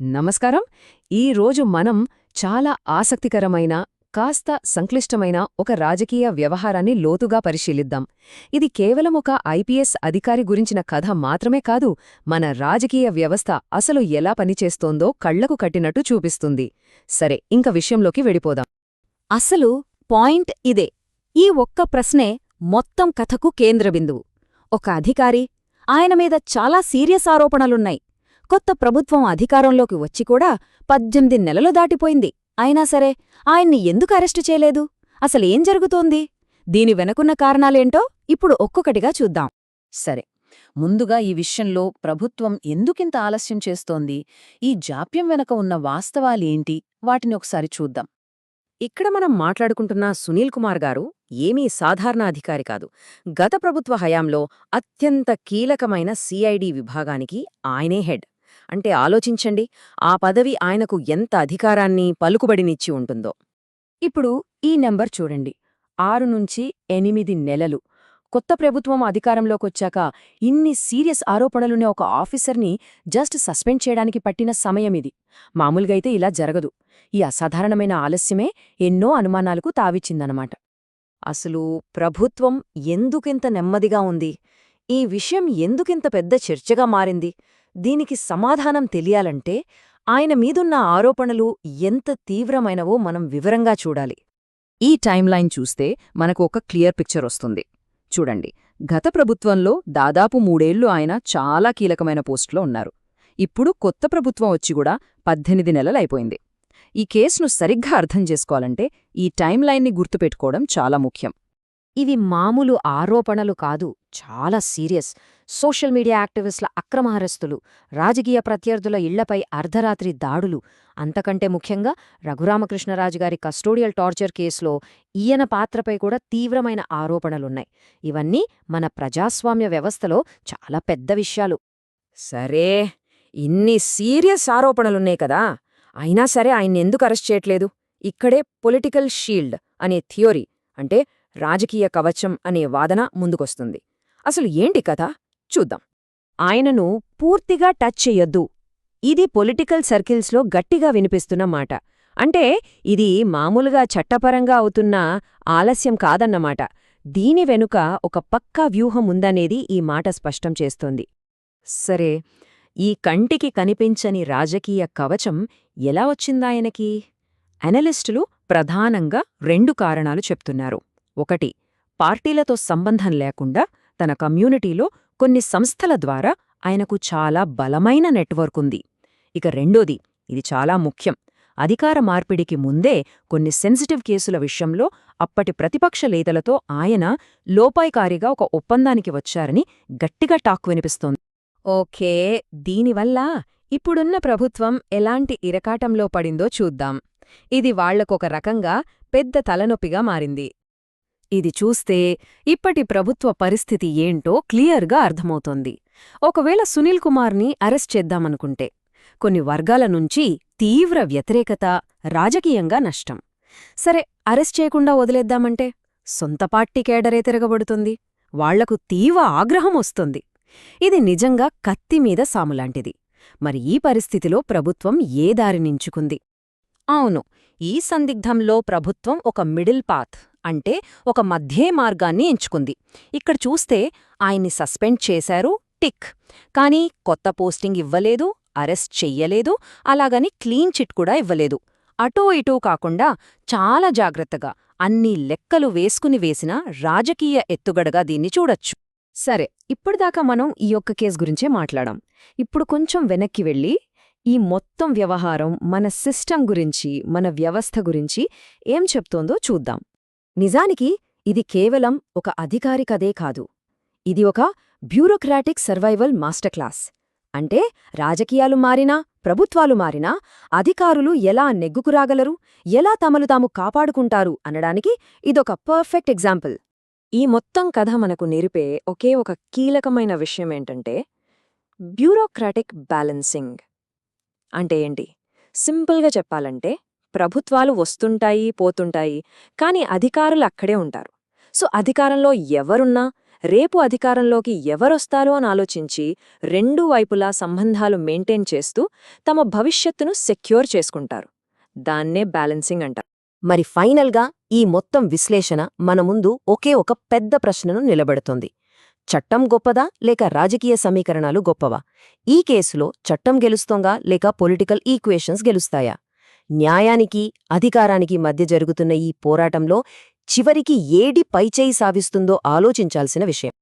నమస్కారం. ఈ రోజు మనం చాలా ఆసక్తికరమైన కాస్త సంక్లిష్టమైన ఒక రాజకీయ వ్యవహారాన్ని లోతుగా పరిశీలిద్దాం. ఇది కేవలం ఒక ఐపీఎస్ అధికారి గురించిన కథ మాత్రమే కాదు మన రాజకీయ వ్యవస్థ అసలు ఎలా పనిచేస్తోందో కళ్ళకు కట్టినట్టు చూపిస్తుంది. సరే ఇంక విషయంలోకి వెళ్ళిపోదాం. అసలు పాయింట్ ఇదే. ఈ ఒక్క ప్రశ్నే మొత్తం కథకు కేంద్రబిందువు. ఒక అధికారి ఆయన మీద చాలా సీరియస్ ఆరోపణలున్నాయి. కొత్త ప్రభుత్వం అధికారంలోకి వచ్చి కూడా పద్దెనిమిది నెలలు దాటిపోయింది. అయినా సరే ఆయన్ని ఎందుకు అరెస్టు చేయలేదు? అసలేం జరుగుతోంది? దీని వెనకున్న కారణాలేంటో ఇప్పుడు ఒక్కొక్కటిగా చూద్దాం. సరే ముందుగా ఈ విషయంలో ప్రభుత్వం ఎందుకింత ఆలస్యం చేస్తోంది? ఈ జాప్యం వెనక ఉన్న వాస్తవాలేంటి? వాటిని ఒకసారి చూద్దాం. ఇక్కడ మనం మాట్లాడుకుంటున్న సునీల్ కుమార్ గారు ఏమీ సాధారణ అధికారి కాదు. గత ప్రభుత్వ హయాంలో అత్యంత కీలకమైన సిఐడి విభాగానికి ఆయనే హెడ్. అంటే ఆలోచించండి ఆ పదవి ఆయనకు ఎంత అధికారాన్ని పలుకుబడినిచ్చి ఉంటుందో. ఇప్పుడు ఈ నెంబర్ చూడండి. ఆరు నుంచి ఎనిమిది నెలలు. కొత్త ప్రభుత్వం అధికారంలోకొచ్చాక ఇన్ని సీరియస్ ఆరోపణలునే ఒక ఆఫీసర్ని జస్ట్ సస్పెండ్ చేయడానికి పట్టిన సమయమిది. మామూలుగైతే ఇలా జరగదు. ఈ అసాధారణమైన ఆలస్యమే ఎన్నో అనుమానాలకు తావిచ్చిందనమాట. అసలు ప్రభుత్వం ఎందుకింత నెమ్మదిగా ఉంది? ఈ విషయం ఎందుకింత పెద్ద చర్చగా మారింది? దీనికి సమాధానం తెలియాలంటే ఆయన మీదున్న ఆరోపణలు ఎంత తీవ్రమైనవో మనం వివరంగా చూడాలి. ఈ టైమ్లైన్ చూస్తే మనకు ఒక క్లియర్ పిక్చర్ వస్తుంది. చూడండి. గత ప్రభుత్వంలో దాదాపు మూడేళ్ళు ఆయన చాలా కీలకమైన పోస్టులో ఉన్నారు. ఇప్పుడు కొత్త ప్రభుత్వం వచ్చి కూడా పద్దెనిమిది నెలలైపోయింది ఈ కేసును సరిగ్గా అర్థం చేసుకోవాలంటే ఈ టైమ్లైన్ని గుర్తుపెట్టుకోవడం చాలా ముఖ్యం. ఇవి మామూలు ఆరోపణలు కాదు చాలా సీరియస్. సోషల్ మీడియా యాక్టివిస్టుల అక్రమహరస్తులు రాజకీయ ప్రత్యర్థుల ఇళ్ళపై అర్ధరాత్రి దాడులు. అంతకంటే ముఖ్యంగా రఘురామకృష్ణరాజు గారి కస్టోడియల్ టార్చర్ కేసులో ఈయన పాత్రపై కూడా తీవ్రమైన ఆరోపణలున్నాయి. ఇవన్నీ మన ప్రజాస్వామ్య వ్యవస్థలో చాలా పెద్ద విషయాలు. సరే ఇన్ని సీరియస్ ఆరోపణలున్నాయి కదా అయినా సరే ఆయన్నెందుకు అరెస్ట్ చేయట్లేదు? ఇక్కడే పొలిటికల్ షీల్డ్ అనే థియోరీ అంటే రాజకీయ కవచం అనే వాదన ముందుకొస్తుంది. అసలు ఏంటి కథ? చూద్దాం. ఆయనను పూర్తిగా టచ్ చెయ్యొద్దు. ఇది పొలిటికల్ సర్కిల్స్లో గట్టిగా వినిపిస్తున్న మాట. అంటే ఇది మామూలుగా చట్టపరంగా అవుతున్న ఆలస్యం కాదన్నమాట. దీని వెనుక ఒక పక్కా వ్యూహం ఉందనేది ఈ మాట స్పష్టం చేస్తోంది. సరే ఈ కంటికి కనిపించని రాజకీయ కవచం ఎలా వచ్చిందాయనకి? అనలిస్టులు ప్రధానంగా రెండు కారణాలు చెప్తున్నారు. ఒకటి పార్టీలతో సంబంధం లేకుండా తన కమ్యూనిటీలో కొన్ని సంస్థల ద్వారా ఆయనకు చాలా బలమైన నెట్వర్క్ ఉంది. ఇక రెండోది ఇది చాలా ముఖ్యం. అధికార మార్పిడికి ముందే కొన్ని సెన్సిటివ్ కేసుల విషయంలో అప్పటి ప్రతిపక్ష నేతలతో ఆయన లోపాయికారిగా ఒక ఒప్పందానికి వచ్చారని గట్టిగా టాక్ వినిపిస్తోంది. ఓకే దీనివల్ల ఇప్పుడున్న ప్రభుత్వం ఎలాంటి ఇరకాటంలో పడిందో చూద్దాం. ఇది వాళ్ళకొక రకంగా పెద్ద తలనొప్పిగా మారింది. ఇది చూస్తే ఇప్పటి ప్రభుత్వ పరిస్థితి ఏంటో క్లియర్గా అర్థమవుతోంది. ఒకవేళ సునీల్ కుమార్ని అరెస్ట్ చేద్దామనుకుంటే కొన్ని వర్గాల నుంచి తీవ్ర వ్యతిరేకత రాజకీయంగా నష్టం. సరే అరెస్ట్ చేయకుండా వదిలేద్దామంటే? సొంత పార్టీ కేడరే తిరగబడుతుంది. వాళ్ళకు తీవ్ర ఆగ్రహం వస్తుంది. ఇది నిజంగా కత్తిమీద సాములాంటిది మరి ఈ పరిస్థితిలో ప్రభుత్వం ఏ దారినించుకుంది అవును ఈ సందిగ్ధంలో ప్రభుత్వం ఒక మిడిల్ పాత్. అంటే ఒక మధ్యే మార్గాన్ని ఎంచుకుంది. ఇక్కడ చూస్తే ఆయన్ని సస్పెండ్ చేశారు టిక్. కానీ కొత్త పోస్టింగ్ ఇవ్వలేదు అరెస్ట్ చెయ్యలేదు అలాగని క్లీన్ చిట్ కూడా ఇవ్వలేదు. అటో ఇటూ కాకుండా చాలా జాగ్రత్తగా అన్ని లెక్కలు వేసుకుని వేసిన రాజకీయ ఎత్తుగడగా దీన్ని చూడొచ్చు. సరే ఇప్పటిదాకా మనం ఈ ఒక్క కేసు గురించే మాట్లాడాం. ఇప్పుడు కొంచెం వెనక్కి వెళ్ళి ఈ మొత్తం వ్యవహారం మన సిస్టమ్ గురించి మన వ్యవస్థ గురించి ఏం చెప్తోందో చూద్దాం. నిజానికి ఇది కేవలం ఒక అధికారి కథే కాదు. ఇది ఒక బ్యూరోక్రాటిక్ సర్వైవల్ మాస్టర్ క్లాస్ అంటే రాజకీయాలు మారినా ప్రభుత్వాలు మారినా అధికారులు ఎలా నెగ్గుకురాగలరు ఎలా తమలు తాము కాపాడుకుంటారు అనడానికి ఇదొక పర్ఫెక్ట్ ఎగ్జాంపుల్. ఈ మొత్తం కథ మనకు నేర్పే ఒకే ఒక కీలకమైన విషయమేంటంటే బ్యూరోక్రాటిక్ బ్యాలెన్సింగ్. అంటే ఏంటి? సింపుల్గా చెప్పాలంటే ప్రభుత్వాలు వస్తుంటాయి పోతుంటాయి. కాని అధికారులు అక్కడే ఉంటారు. సో అధికారంలో ఎవరున్నా రేపు అధికారంలోకి ఎవరొస్తారో అని ఆలోచించి రెండు వైపులా సంబంధాలు మెయింటైన్ చేస్తూ తమ భవిష్యత్తును సెక్యూర్ చేసుకుంటారు. దాన్నే బ్యాలెన్సింగ్ అంటారు. మరి ఫైనల్గా ఈ మొత్తం విశ్లేషణ మన ముందు ఒకే ఒక పెద్ద ప్రశ్నను నిలబెడుతోంది. చట్టం గొప్పదా లేక రాజకీయ సమీకరణాలు గొప్పవా? ఈ కేసులో చట్టం గెలుస్తోంగా లేక పొలిటికల్ ఈక్వేషన్స్ గెలుస్తాయా? న్యాయానికి అధికారానికి మధ్య జరుగుతున్న ఈ పోరాటంలో చివరికి ఏడి పైచేయి సావిస్తుందో ఆలోచించాల్సిన విషయం.